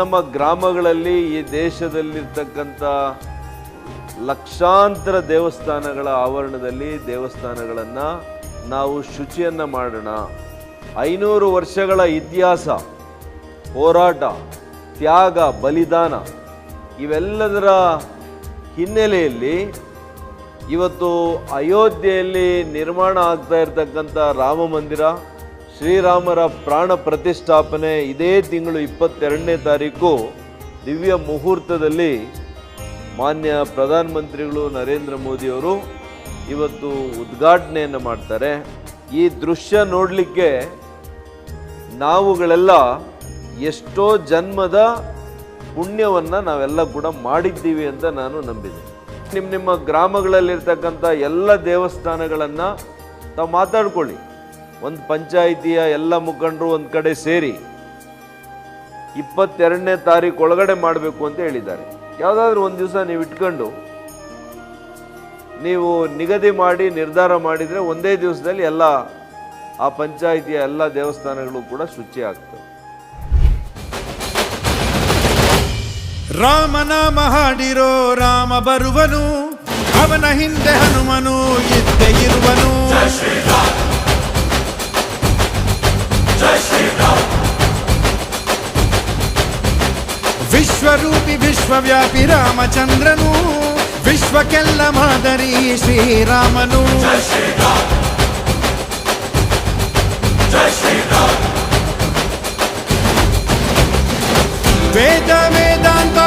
ನಮ್ಮ ಗ್ರಾಮಗಳಲ್ಲಿ ಈ ದೇಶದಲ್ಲಿರ್ತಕ್ಕಂಥ ಲಕ್ಷಾಂತರ ದೇವಸ್ಥಾನಗಳ ಆವರಣದಲ್ಲಿ ದೇವಸ್ಥಾನಗಳನ್ನು ನಾವು ಶುಚಿಯನ್ನು ಮಾಡೋಣ. ಐನೂರು ವರ್ಷಗಳ ಇತಿಹಾಸ, ಹೋರಾಟ, ತ್ಯಾಗ, ಬಲಿದಾನ ಇವೆಲ್ಲದರ ಹಿನ್ನೆಲೆಯಲ್ಲಿ ಇವತ್ತು ಅಯೋಧ್ಯೆಯಲ್ಲಿ ನಿರ್ಮಾಣ ಆಗ್ತಾ ಇರತಕ್ಕಂಥ ರಾಮ ಮಂದಿರ ಶ್ರೀರಾಮರ ಪ್ರಾಣ ಪ್ರತಿಷ್ಠಾಪನೆ ಇದೇ ತಿಂಗಳು ಇಪ್ಪತ್ತೆರಡನೇ ತಾರೀಕು ದಿವ್ಯ ಮುಹೂರ್ತದಲ್ಲಿ ಮಾನ್ಯ ಪ್ರಧಾನಮಂತ್ರಿಗಳು ನರೇಂದ್ರ ಮೋದಿಯವರು ಇವತ್ತು ಉದ್ಘಾಟನೆಯನ್ನು ಮಾಡ್ತಾರೆ. ಈ ದೃಶ್ಯ ನೋಡಲಿಕ್ಕೆ ನಾವುಗಳೆಲ್ಲ ಎಷ್ಟೋ ಜನ್ಮದ ಪುಣ್ಯವನ್ನು ನಾವೆಲ್ಲ ಕೂಡ ಮಾಡಿದ್ದೀವಿ ಅಂತ ನಾನು ನಂಬಿದೆ. ನಿಮ್ಮ ನಿಮ್ಮ ಗ್ರಾಮಗಳಲ್ಲಿರ್ತಕ್ಕಂಥ ಎಲ್ಲ ದೇವಸ್ಥಾನಗಳನ್ನು ತಾವು ಮಾತಾಡ್ಕೊಳ್ಳಿ. ಒಂದು ಪಂಚಾಯಿತಿಯ ಎಲ್ಲ ಮುಖಂಡರು ಒಂದು ಕಡೆ ಸೇರಿ ಇಪ್ಪತ್ತೆರಡನೇ ತಾರೀಕು ಒಳಗಡೆ ಮಾಡಬೇಕು ಅಂತ ಹೇಳಿದ್ದಾರೆ. ಯಾವುದಾದ್ರೂ ಒಂದು ದಿವಸ ನೀವು ಇಟ್ಕೊಂಡು ನೀವು ನಿಗದಿ ಮಾಡಿ, ನಿರ್ಧಾರ ಮಾಡಿದರೆ ಒಂದೇ ದಿವಸದಲ್ಲಿ ಎಲ್ಲ ಆ ಪಂಚಾಯಿತಿಯ ಎಲ್ಲ ದೇವಸ್ಥಾನಗಳು ಕೂಡ ಶುಚಿ ಆಗ್ತವೆ. ರಾಮನಾಮ ಹಾಡಿರೋ ರಾಮ ಬರುವನು, ಅವನ ಹಿಂದೆ ಹನುಮನು విశ్వరూపి విశ్వవ్యాపి రామచంద్రను విశ్వకెల్ల మాదరి శ్రీరామను. వేద వేదాంత